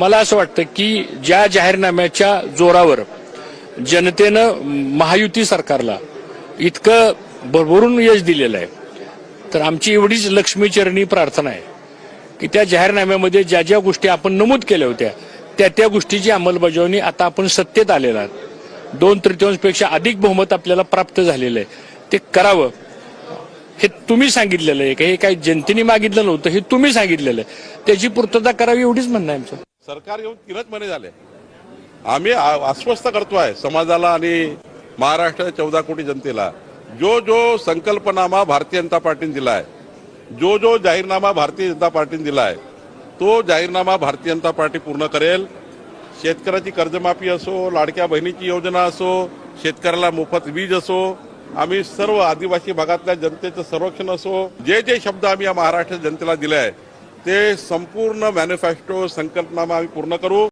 मला असं वाटतं की ज्या जाहीरनाम्याच्या जोरावर जनतेनं महायुती सरकारला इतकं भरभरून यश दिलेलं आहे तर आमची एवढीच लक्ष्मीचरणी प्रार्थना आहे की त्या जाहीरनाम्यामध्ये ज्या ज्या गोष्टी आपण नमूद केल्या होत्या त्या त्या गोष्टीची अंमलबजावणी आता आपण सत्तेत आलेला आहात. दोन तृतीयांशपेक्षा अधिक बहुमत आपल्याला प्राप्त झालेलं आहे. ते करावं. हे तुम्ही सांगितलेलं आहे का? हे काही जनतेने मागितलं नव्हतं हे तुम्ही सांगितलेलं आहे. त्याची पूर्तता करावी एवढीच म्हणणं आहे आमचं. सरकार येऊन तीनच महिने झाले. आम्ही आ- करतोय समाजाला आणि महाराष्ट्राच्या चौदा कोटी जनतेला. जो जो संकल्पनामा भारतीय जनता पार्टीने दिलाय जो जो जाहीरनामा भारतीय जनता पार्टीने दिलाय तो जाहीरनामा भारतीय जनता पार्टी पूर्ण करेल. शेतकऱ्याची कर्जमाफी असो लाडक्या बहिणीची योजना असो शेतकऱ्याला मोफत वीज असो आम्ही सर्व आदिवासी भागातल्या जनतेचं संरक्षण असो जे जे शब्द आम्ही या महाराष्ट्र जनतेला दिले आहे ते संपूर्ण मॅनिफेस्टो संकल्पनामा आम्ही पूर्ण करू